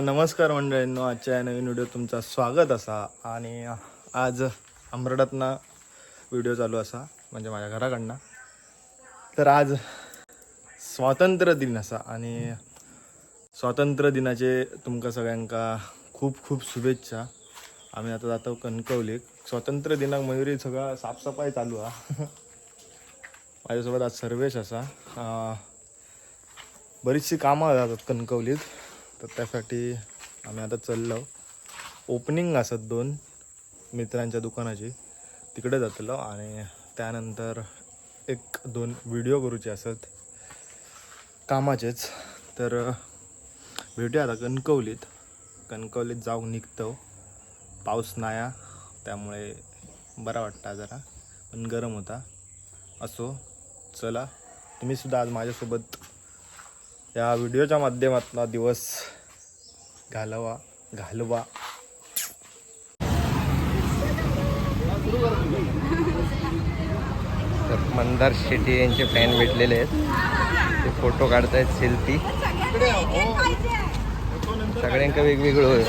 नमस्कार मंडळींनो आजच्या या नवीन व्हिडिओ तुमचा स्वागत असा. आणि आज अमरडातनं व्हिडिओ चालू असा म्हणजे माझ्या घराकडनं. तर आज स्वातंत्र्य दिन असा आणि स्वातंत्र्य दिनाचे तुमका सगळ्यांका खूप खूप शुभेच्छा. आम्ही आता जातो कणकवली स्वातंत्र्य दिनाक मयुरी सगळा साफसफाई चालू हा. माझ्यासोबत आज सर्वेश असा. बरीचशी कामं जातात कणकवलीत. तर त्यासाठी आम्ही आता चाललो. ओपनिंग असत दोन मित्रांच्या दुकानाची. तिकडे जातलो आणि त्यानंतर एक दोन व्हिडिओ करूचे असत. कामाचेच. तर भेटूया आता कणकवलीत. कणकवलीत जाऊन निघतो. पाऊस नाया त्यामुळे बरा वाटता जरा. पण गरम होता. असो चला. तुम्ही सुद्धा आज माझ्यासोबत या व्हिडिओच्या माध्यमातला दिवस घालवा घालवा. तर मंदार शेट्टी यांचे फॅन भेटलेले आहेत. ते फोटो काढतायत सेल्फी सगळ्यांका वेगवेगळं होय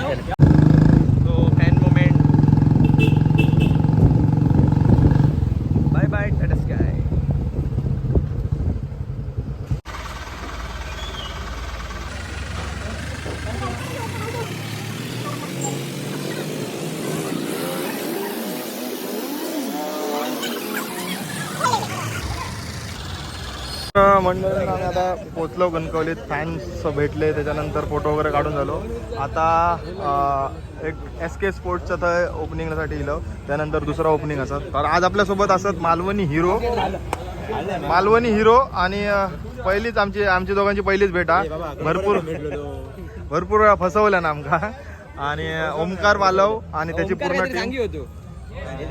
तो fan moment bye bye Tata sky मंडळी आम्ही आता पोचलो कणकवलीत फॅन्स भेटले त्याच्यानंतर फोटो वगैरे काढून झालो. आता एक एस के स्पोर्ट्सचं तर ओपनिंगसाठी इलो. त्यानंतर दुसरा ओपनिंग असत. तर आज आपल्यासोबत असत मालवणी हिरो मालवणी हिरो आणि पहिलीच आमची आमची दोघांची पहिलीच भेट भरपूर भरपूर वेळा फसवल्या ना आमका. आणि ओमकार मालव आणि त्याची पूर्ण टीम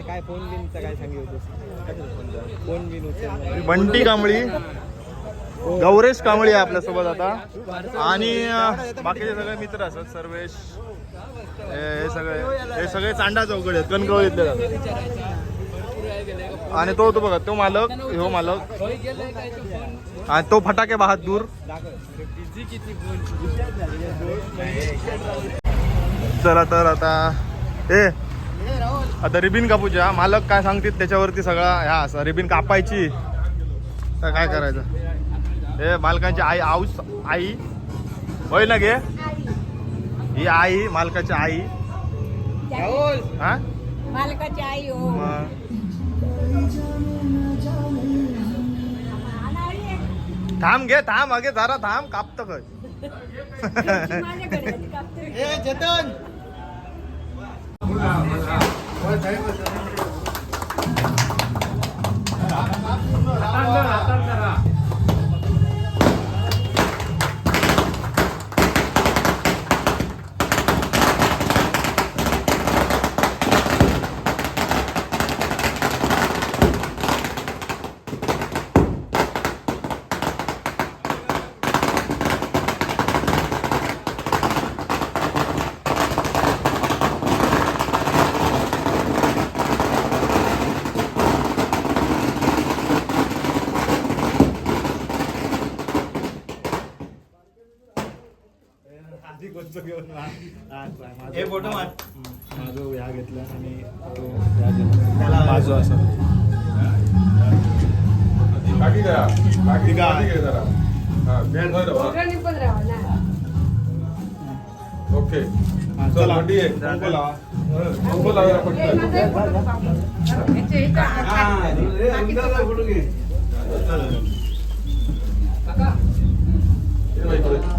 काय फोन काय बंटी कांबळी. गौरेश कांबळी आहे आपल्यासोबत आता. आणि बाकीचे सगळे मित्र असतात सर्वेश हे हे सगळे हे सगळे चांडा चौकड आहेत कणकवळीतले आणि तो तो बघा तो मालक हो मालक. आणि तो फटाके बहादूर चला तर आता. ए आता रिबिन कापूच्या. मालक काय सांगतील त्याच्यावरती सगळा ह्या असा रिबिन कापायची. तर काय करायचं? हे मालकांची आई आऊस आई. होय ना गे? ही आई मालकाची आई. हा? मालकाची आई हो. थांब घे थांब अगे जरा थांब कापत काय माझ्याकडे कापते. हे फोटो माझं ह्या घेतला आणि तो ह्या घेतला बाजू असं बाकी करा बाकी ठीक आहे. बाकी घे जरा हा, बेड धर बाबा. पोरांनी पण राहावं ना. ओके. चल. हे पटकन.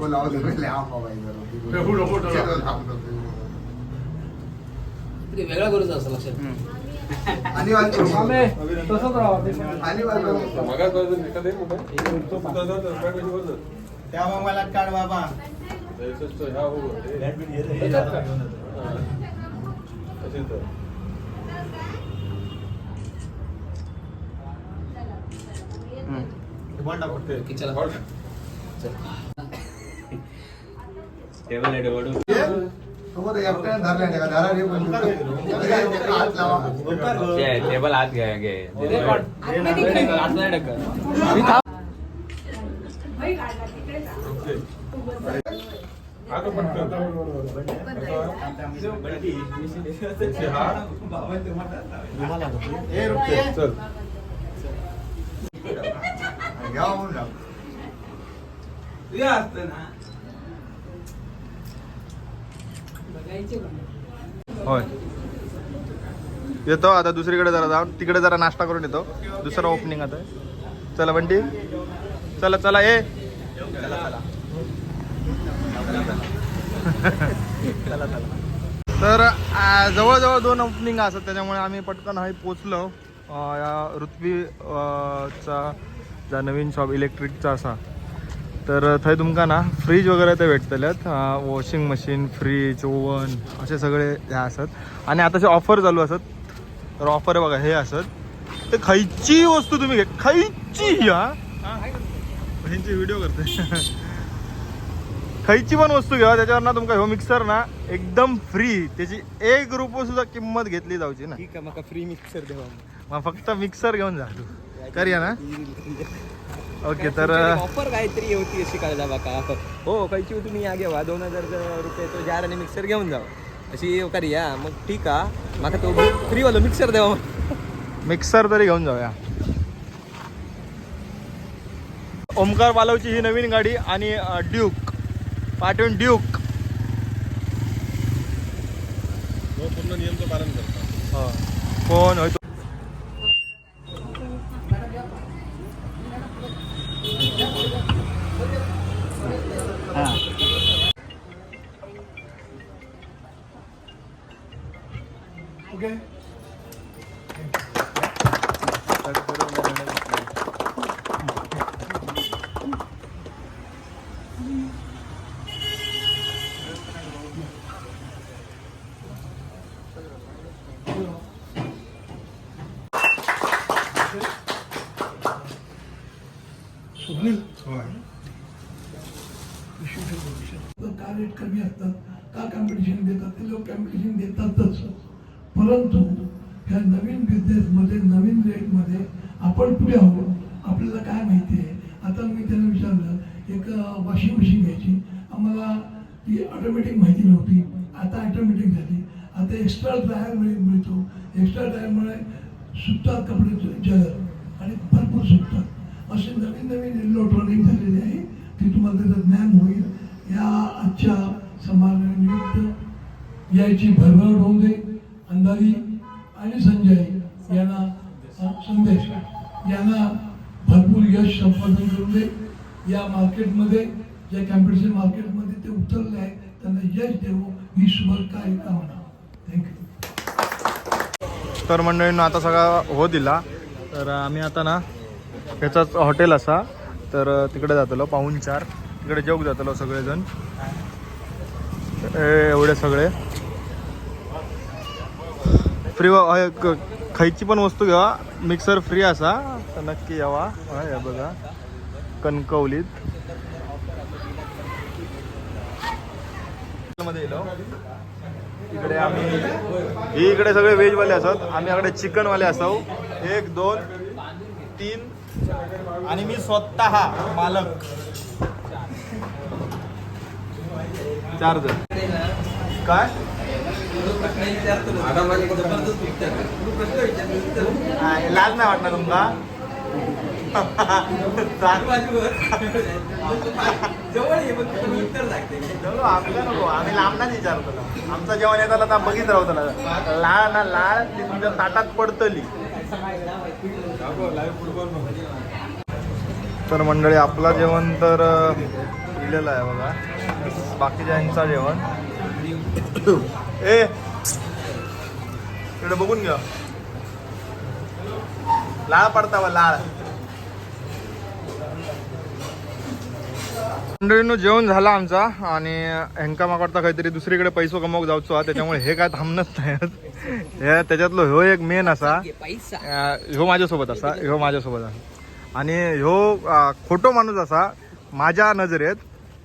ना काय मामा हे सुट्या तिकडे चल नाही तर पुढे ये मी इकडे बघ वेगळा करूचा असं लक्षात एका दे कुठे तुझा जा, जा, बॅगमध्ये वर जा. त्या मोबाईलात काढ बाबा याच्यात तो ह्या हो, हे. हा. असेल तर. की चला. टेबल आत घ्या घे. तिकडे जा. आता पटकन. त्याचे हात. चल होय. येतो आता दुसरीकडे जरा जाऊन. तिकडे जरा नाश्ता करून येतो. दुसरा ओपनिंग आता. चला बंटी. चला चला ए तर जवळजवळ दोन ओपनिंग असतात. त्याच्यामुळे आम्ही पटकन हाय पोचलो. या ऋत्वी चा जा नवीन शॉप इलेक्ट्रिकचा असा. तर थंय तुमका ना फ्रीज वगैरे ते भेटतल्यात वॉशिंग मशीन फ्रीज ओवन असे सगळे हे असत आणि आताचे ऑफर चालू असत तर ऑफर बघा हे असत तर खयची वस्तू तुम्ही घे खयची हा? ह्यांची व्हिडिओ करते. खयची पण वस्तू घ्या. त्याच्यावर ना तुमका ह्यो मिक्सर ना एकदम फ्री त्याची एक रुपये सुद्धा किंमत घेतली जाऊची ना. ठीक आहे मका फ्री मिक्सर देवा. मग फक्त मिक्सर घेऊन जा तू. करूया ना. ओके तर ऑफर काहीतरी होती अशी काढला बाका. हो खायची तुम्ही या घेवा दोन हजार रुपये तो जार आणि मिक्सर घेऊन जा. अशी करूया मग ठीक आ. माका तो फ्री वालो मिक्सर देवा मिक्सर तरी घेऊन जाऊया. ओमकार बालवची ही नवीन गाडी आणि ड्यूक पाठवून ड्यूक तो पूर्ण नियमचं पालन करतो. कोण होय तो? तर का रेट कमी असतात का कॉम्पिटिशन देतात ते लोक कॉम्पिटिशन देतातच परंतु ह्या नवीन बिझनेसमध्ये नवीन रेटमध्ये आपण पुढे आहोत. आपल्याला काय माहिती आहे? आता मी त्यांना विचारलं एक वॉशिंग मशीन घ्यायची. आम्हाला ती ऑटोमॅटिक माहिती नव्हती. आता ऑटोमॅटिक झाली. आता एक्स्ट्रा ड्रायर मिळ मिळतो. एक्स्ट्रा ड्रायरमुळे सुटतात कपडे जलद आणि भरपूर सुटतात असे नवीन नवीन इलेक्ट्रॉनिक झालेले आहे. ती तुम्हाला त्याचं ज्ञान होईल. या आजच्या समारंभानिमित्त यायची भरभर होऊ दे. अंधारी आणि संजय यांना संदेश. यांना भरपूर यश संपादन करून दे. या मार्केटमध्ये ज्या कॅम्पिटिशन मार्केटमध्ये ते उतरले आहे त्यांना यश देवो ही शुभकामना म्हणा थँक्यू तर मंडळींना आता सगळा हो दिला. तर आम्ही आता ना ह्याचाच हॉटेल असा. तर तिकडे जातलो पाहून चार. तिकडे जेवक जातलो सगळेजण. एवढे सगळे. फ्री खायची पण वस्तू घ्यावा मिक्सर फ्री असा. तर नक्की यावा. हा या बघा. कणकवलीत. मध्ये इकडे आम्ही इकडे सगळे व्हेजवाले असत आम्ही इकडे चिकनवाले असाव. एक दोन तीन. आणि मी स्वतः मालक. चार जण. काय? लाज नाही वाटणार तुमका आपलं नको आम्ही लांबनाच विचारतो आमचं जेवण येताना आता बघित राहू लाळ ना. लाळ ती तुमच्या ताटात पडतली. तर मंडळी आपला जेवण तर दिलेलं आहे बघा. बाकीच्यांचा जेवण. ए इकडे बघून घ्या. लाळ पडता लाळ. मंडळीनं जेवण झाला आमचा आणि हेंका वाटतं काहीतरी दुसरीकडे पैसो कमावक जाऊचो त्याच्यामुळे हे काय थांबणच नाही. त्याच्यातलो ह्यो एक मेन असा. ह्यो माझ्यासोबत असा ह्यो माझ्यासोबत असा. आणि ह्यो खोटो माणूस असा माझ्या नजरेत.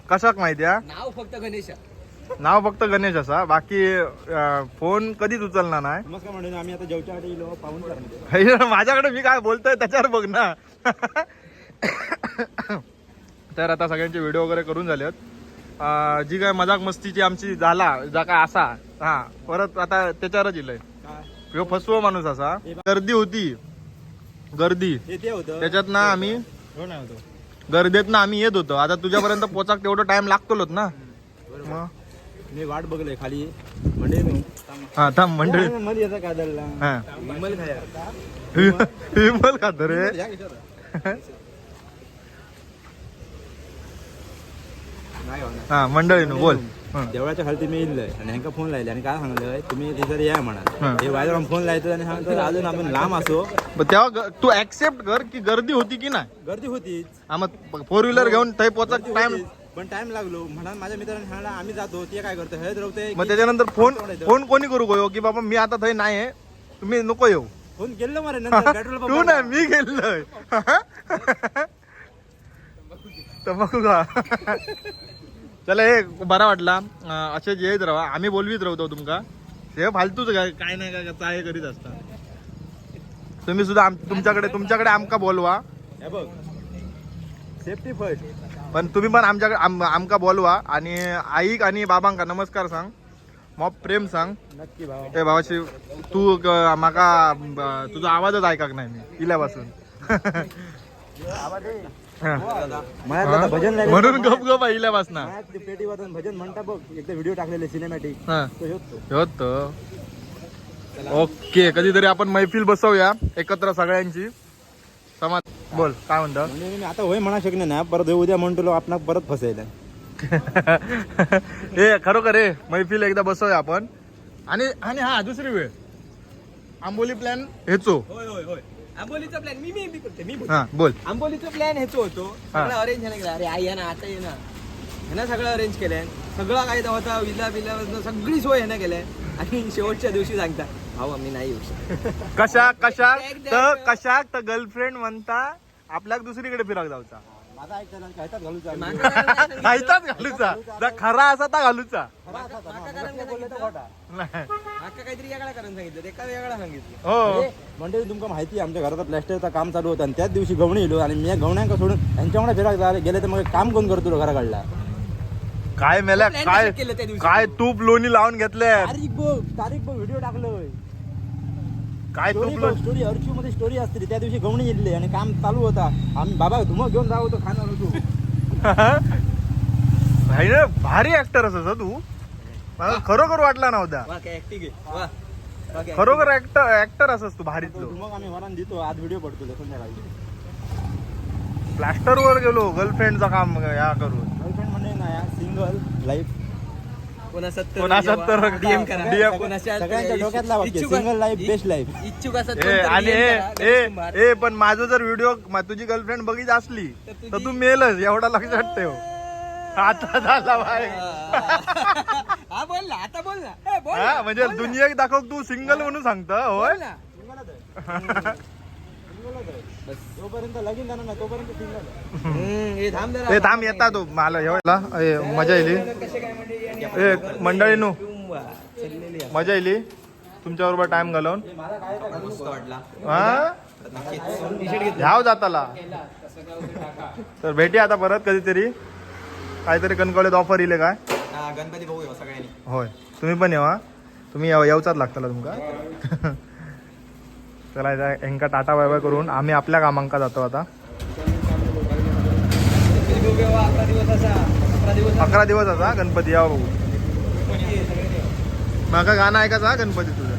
कशाक माहिती नाव फक्त गणेश. नाव फक्त गणेश असा. बाकी अं, फोन कधीच उचलणार नाही. नमस्कार म्हणजे आम्ही आता जेवच्यासाठी गेलो पाहून हे माझ्याकडे मी काय बोलतोय त्याच्यावर बघ ना. तर आता सगळ्यांचे व्हिडिओ वगैरे करून झालेत. अं, जी काय मजाक मस्तीची आमची झाला जा काय असा. हा परत आता त्याच्यावरच येईल ह्यो फसवो माणूस असा. गर्दी होती. गर्दी. होतं. त्याच्यात ना आम्ही हो होतो. गर्दीत ना आम्ही येत होतो. आता तुझ्यापर्यंत पोचाक तेवढं टाइम लागतोच ना. मग? मी वाट बघलोय खाली. म्हणजे हा थांब मंडळी. मध्ये येतं काय हा. विमल खाया विमल खात रे. नाही होणार. हा मंडळीनं बोल. हं. देवळाच्या खाली मी येईल आणि ह्यांका फोन लायले आणि काय सांगलं तुम्ही तिथे या म्हणा. हा. हे बाहेर फोन लायचं आणि सांगतो अजून आपण लांब असो. मग तेव्हा ग- तू ऍक्सेप्ट कर की गर्दी होती की नाही? गर्दी होतीच. हा मग फोर व्हीलर घेऊन थंय पोचा गर्दी टाइम. पण टाइम लागलो. म्हणा माझ्या मित्राने सांगला आम्ही जातो ते काय करतो? हळद रवते मग त्याच्यानंतर फोन फोन कोणी करू गयो की बाबा मी आता थंय नाही आहे तुम्ही नको येऊ. फोन केलं मरे नंतर पेट्रोल तू नाही मी गेलोय. तंबाखू का चला हे बरा वाटला. अं, असे जे येत राहा आम्ही बोलवीत राहतो तुमका. हे फालतूच काय काय नाही काय चाळे करीत असता. तुम्ही सुद्धा आम- तुमच्याकडे तुमच्याकडे आमका बोलवा. हे बघ सेफ्टी फर्स्ट पण तुम्ही पण आमच्याकडे आम, आमका बोलवा आणि आईक आणि बाबांका नमस्कार सांग. मग प्रेम सांग. नक्की भावा. ए भावाशी तू क- माका ब- तुझा आवाजच ऐकाक नाही मी इल्यापासून. हा. माझ्यात आता भजन लायलं. म्हणून गप गप इल्यापासून. माझ्यात ते पेटी भजन म्हणता बघ एकदा व्हिडिओ टाकलेले सिनेमॅटिक हा. तो ह्योच तो. ह्योच तो. ओके कधीतरी आपण मैफिल बसवूया एकत्र सगळ्यांची. बोल काय म्हणतो? म्हणजे मी आता होय म्हणा शकणे ना परत उद्या म्हणतो आपण परत फसायला. ए खरोखर रे मैफिल एकदा बसवूया आपण. आणि आणि हा दुसरी वेळ. आंबोली प्लॅन हेचो. होय होय होय. आंबोलीचा प्लॅन मी मी मी करते मी बोलते. हा बोल. आंबोलीचा प्लॅन ह्याचो होतो. हा. सगळं अरेंज केलं अरे आई या ना आता ये ना. ह्यानं सगळं अरेंज केलंय. सगळं काय होता विला बिला सगळी सोय ह्यानं केलंय. आणि शेवटच्या दिवशी सांगता भाऊ आम्ही नाही येऊ शकत कशा कशा तर that. कशा तर गर्लफ्रेंड म्हणता आपल्याक दुसरीकडे फिराक जाऊचा माझा ऐकता ना घालू चालू. घालूचा जर खरा असा तर घालूचा खरा असा होता ना. माका कारण नाही बोलले तर सांगितलं. खोटा. नाही. माका काहीतरी वेगळा कारण सांगितलं एका वेगळा सांगितलं हो म्हणजे तुमका माहिती आहे, आमच्या घरात प्लॅस्टरचं काम चालू होतं आणि त्याच दिवशी गवणी येलो आणि मी गवण्यांका सोडून त्यांच्यामुळे फिराक झाले गेले तर मग काम कोण करतो घरा काढला काय मेल्या काय केलं त्या दिवशी? काय तूप लोणी लावून घेतले तारीख बघ तारीख बघ व्हिडिओ टाकलोय काय स्टोरी बघ, स्टोरी अर्चू मध्ये स्टोरी असते त्या दिवशी गवणी येले आणि काम चालू होता. आम्ही बाबा धुमक घेऊन जाऊ होतो खाणार होतो. भाई ना भारी ऍक्टर असं तू. मला खरोखर वाटला नव्हता वा काय ऍक्टिंग आहे. वा. वा काय खरोखर ऍक्टर ऍक्टर असस तू भारीतलो धुमक आम्ही वरान देतो आज व्हिडिओ पडतो संध्याकाळी. प्लास्टर वर गेलो गर्लफ्रेंडचा काम या करून. गर्लफ्रेंड म्हणजे ना सिंगल लाईफ कोणा सत्तर कोणा सत्तर डीएम करा. DM कोणाच्या सगळ्यांच्या डोक्यातला वाक्य इच्छुक- सिंगल लाईफ बेस्ट लाईफ इच्छुक असत ए आणि ए ए ए पण माझं जर व्हिडिओ तुझी गर्लफ्रेंड बघित असली तर तू मेलच एवढा लक्षात ठेव. आता झाला बाय हा बोल ना आता बोल ना. ए, बोल हा ना, म्हणजे बोल ना. दुनियेक दाखव तू सिंगल म्हणून सांगत होय? बोल ना. ना हे थांब जरा. ए थांब येता तो. मला एवढा ए, मजा येईल ए चाललेली आहे. मजा येईल तुमच्या बरोबर टाइम घालवून. हा? ह्याव जाताला. तर भेटी आता परत कधीतरी. काहीतरी कणकवलीत ऑफर येईल काय? हा, गणपती बघूया सगळ्यांनी. होय. तुम्ही पण येवा. तुम्ही येव- येवचाच लागताला तुमका. चला हेंका टाटा बाय बाय करून आम्ही आपल्या कामांका जातो आता. अकरा दिवस असा गणपती. या बघू. माका गाणं ऐकायचं हा गणपती तुझं.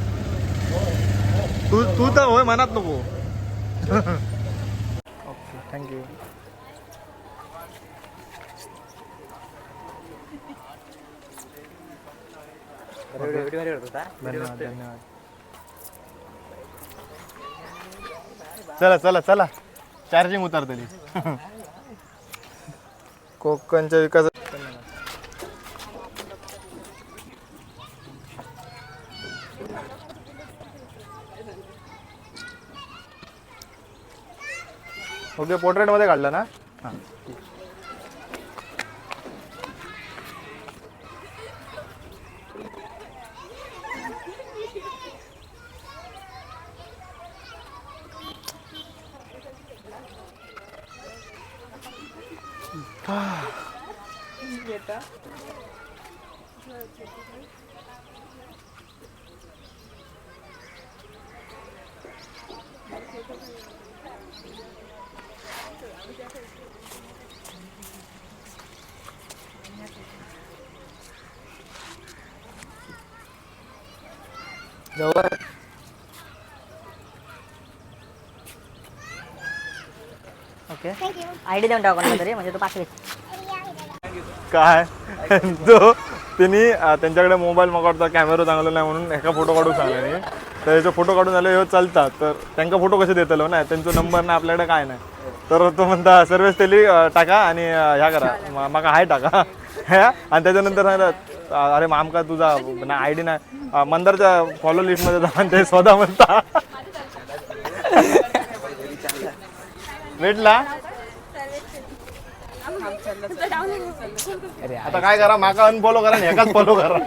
तू तू तर होय मनात नको. ओके थँक्यू धन्यवाद धन्यवाद. चला चला चला. चार्जिंग उतरतली कोकणच्या विकास ओके पोर्ट्रेटमध्ये काढलं ना? हां. जवळ. ओके आय डी देऊन तरी म्हणजे तो पाठवेल काय? तो त्यांनी त्यांच्याकडे मोबाईल मागवता कॅमेरा चांगला नाही म्हणून एका फोटो काढून सांगले तर याचे फोटो काढून झाले ह्यो चालतात. तर त्यांना फोटो कसे देतलो ना त्यांचा नंबर ना आपल्याकडे काय नाही. तर तो म्हणता सर्व्हिस तेली टाका आणि ह्या करा. माका हाय टाका. ह्या आणि त्याच्यानंतर सांगतात, अरे मग आमका तुझा ना आय डी नाही मंदारच्या फॉलो लिस्टमध्ये जा ते स्वतः म्हणता. भेटला? आता काय करा माका अनफॉलो करा एकाच फॉलो करा.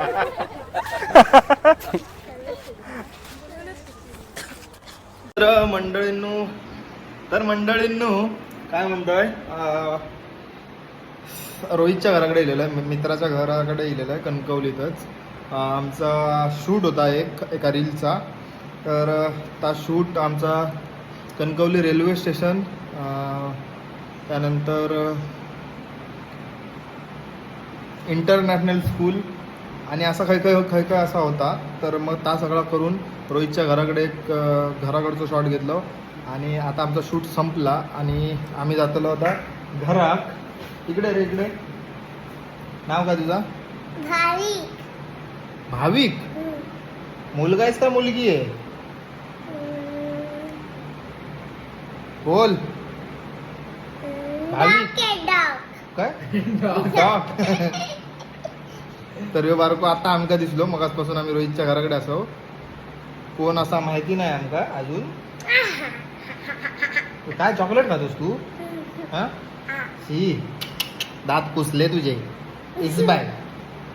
तर मंडळींनो तर मंडळींनो काय म्हणतोय? रोहितच्या घराकडे इलेलं आहे. मित्राच्या घराकडे इलेलं आहे कणकवलीतच आमचा शूट होता एक एका रीलचा. तर ता त्या शूट आमचा कणकवली रेल्वे स्टेशन त्यानंतर इंटरनॅशनल स्कूल आणि असा काही काही काही काही असा होता. तर मग त्या सगळा करून रोहितच्या घराकडे एक घराकडचं शॉट घेतलं आणि आता आमचा शूट संपला आणि आम्ही जातलो होता घरात. इकडे रे इकडे. नाव काय तुझा? भाविक. मुलगा आहेस का मुलगी आहे? बोल. भाविक. काय. तर ह्यो बारको आता आमका दिसलो? मगासपासून आम्ही रोहितच्या घराकडे असो. कोण असा माहिती नाही आमका अजून. काय चॉकलेट खातोस तू? हा. शी. दात पुसले तुझे. इस बाय.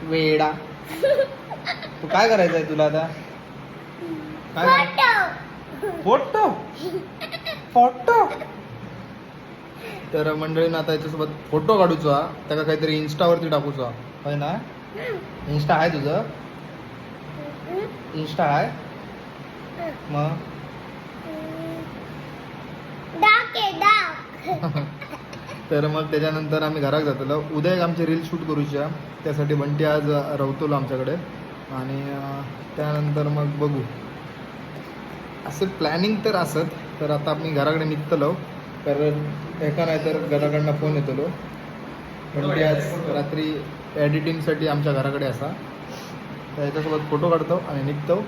वेडा. तू काय करायचंय तुला आता? काय? फोटो. फोटो? तर मंडळीनं आता याच्यासोबत फोटो काढूचो हा. त्याका काहीतरी इन्स्टावरती टाकूचो हा. होय ना? इन्स्टा आहे तुझं? इन्स्टा आहे? मग? तर मग त्याच्यानंतर आम्ही घरात जातलो. उद्या एक आमची रील शूट करूच्या. त्यासाठी बंटी आज रवतलो आमच्याकडे. आणि त्यानंतर मग बघू. असं प्लॅनिंग तर असत तर आता आम्ही घराकडे निघतलो. कारण एका नाही तर घराकडनं फोन येतलो. बंटी आज रात्री एडिटिंगसाठी आमच्या घराकडे असा. तर याच्यासोबत फोटो काढतो आणि निघतो.